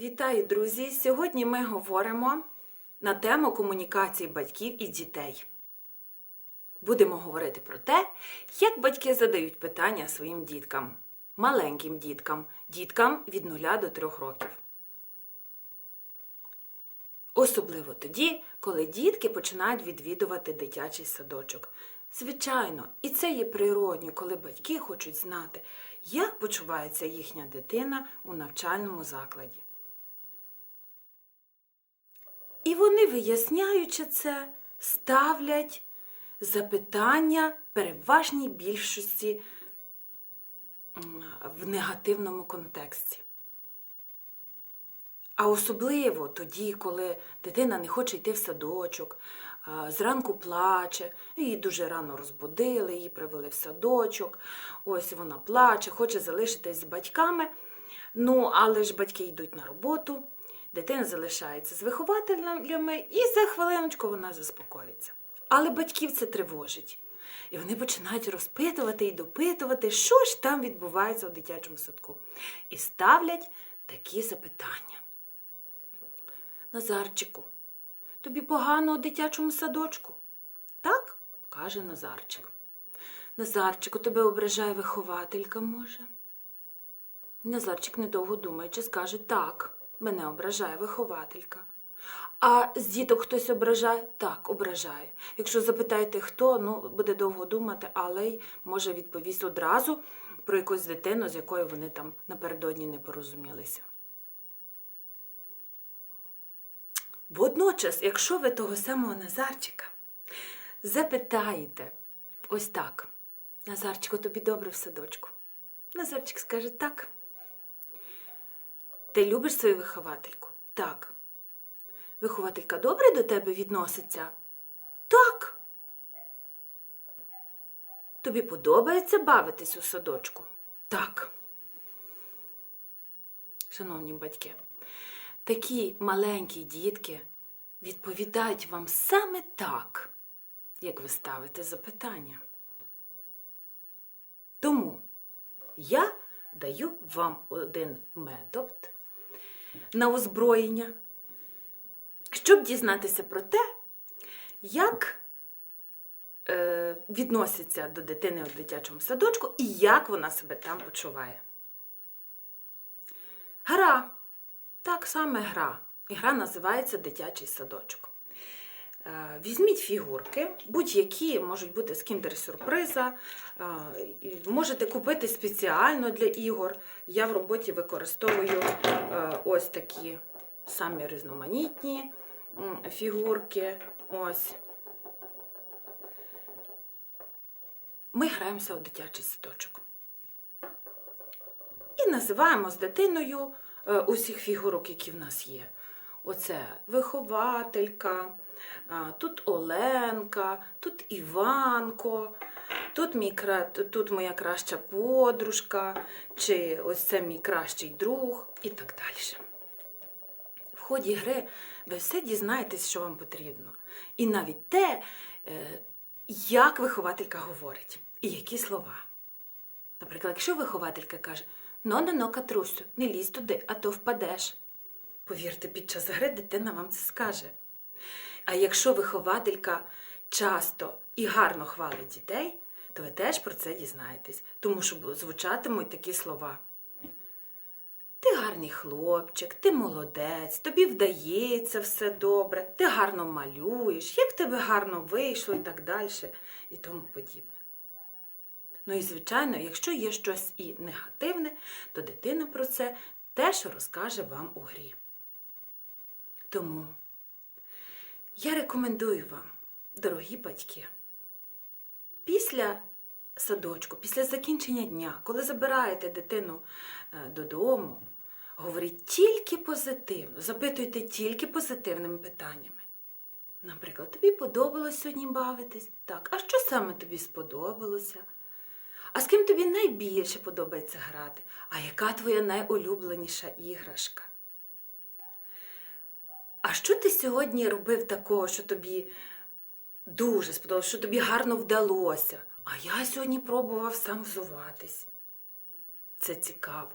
Вітаю, друзі! Сьогодні ми говоримо на тему комунікації батьків і дітей. Будемо говорити про те, як батьки задають питання своїм діткам, маленьким діткам, діткам від 0 до 3 років. Особливо тоді, коли дітки починають відвідувати дитячий садочок. Звичайно, і це є природньо, коли батьки хочуть знати, як почувається їхня дитина у навчальному закладі. І вони, виясняючи це, ставлять запитання переважній більшості в негативному контексті. А особливо тоді, коли дитина не хоче йти в садочок, зранку плаче, її дуже рано розбудили, її привели в садочок, ось вона плаче, хоче залишитись з батьками. Ну, але ж батьки йдуть на роботу, дитина залишається з вихователями, і за хвилиночку вона заспокоїться. Але батьків це тривожить. І вони починають розпитувати і допитувати, що ж там відбувається у дитячому садку. І ставлять такі запитання. Назарчику, тобі погано у дитячому садочку? Так, каже Назарчик. Назарчику, тебе ображає вихователька, може? Назарчик, недовго думаючи, скаже так, мене ображає вихователька. А з діток хтось ображає? Так, ображає. Якщо запитаєте, хто, ну, буде довго думати, але й може відповість одразу про якусь дитину, з якою вони там напередодні не порозумілися. Водночас, якщо ви того самого Назарчика запитаєте ось так, Назарчику, тобі добре в садочку. Назарчик скаже так. Ти любиш свою виховательку? Так. Вихователька добре до тебе відноситься? Так. Тобі подобається бавитись у садочку? Так. Шановні батьки, такі маленькі дітки відповідають вам саме так, як ви ставите запитання. Тому я даю вам один метод на озброєння, щоб дізнатися про те, як е, відносяться до дитини у дитячому садочку і як вона себе там почуває. Гра. Так саме гра. І гра називається дитячий садочок. Е, Візьміть фігурки, будь-які можуть бути з кіндер-сюрприза. е, Можете купити спеціально для ігор. Я в роботі використовую е, ось такі самі різноманітні фігурки. Ось. Ми граємося у дитячий садочок. І називаємо з дитиною усіх фігурок, які в нас є. Оце вихователька, тут Оленка, тут Іванко, тут, мій, тут моя краща подружка, чи ось це мій кращий друг і так далі. В ході гри ви все дізнаєтесь, що вам потрібно. І навіть те, е, як вихователька говорить, і які слова. Наприклад, якщо вихователька каже «но-но-но, Катрусю, не лізь туди, а то впадеш. Повірте, під час гри дитина вам це скаже. А якщо вихователька часто і гарно хвалить дітей, то ви теж про це дізнаєтесь, тому що звучатимуть такі слова. Ти гарний хлопчик, ти молодець, тобі вдається все добре, ти гарно малюєш, як тебе гарно вийшло і так далі, і тому подібне. Ну і, звичайно, якщо є щось і негативне, то дитина про це теж розкаже вам у грі. Тому я рекомендую вам, дорогі батьки, після садочку, після закінчення дня, коли забираєте дитину е, додому, говоріть тільки позитивно, запитуйте тільки позитивними питаннями. Наприклад, тобі подобалось сьогодні бавитись? Так, а що саме тобі сподобалося? А з ким тобі найбільше подобається грати? А яка твоя найулюбленіша іграшка? А що ти сьогодні робив такого, що тобі дуже сподобалося, що тобі гарно вдалося? А я сьогодні пробував сам взуватись. Це цікаво.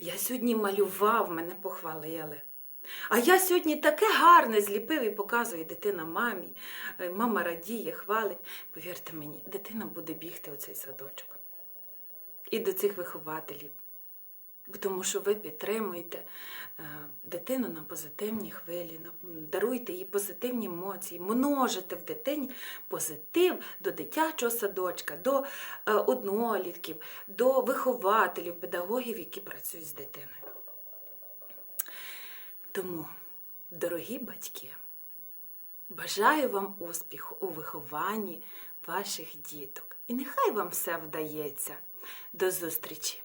Я сьогодні малював, мене похвалили. А я сьогодні таке гарне зліпив і показує дитина мамі. Е, Мама радіє, хвалить. Повірте мені, дитина буде бігти у цей садочок. І до цих вихователів. Тому що ви підтримуєте е, дитину на позитивній хвилі, даруєте їй позитивні емоції, множите в дитині позитив до дитячого садочка, до е, однолітків, до вихователів, педагогів, які працюють з дитиною. Тому, дорогі батьки, бажаю вам успіху у вихованні ваших діток. І нехай вам все вдається. До зустрічі!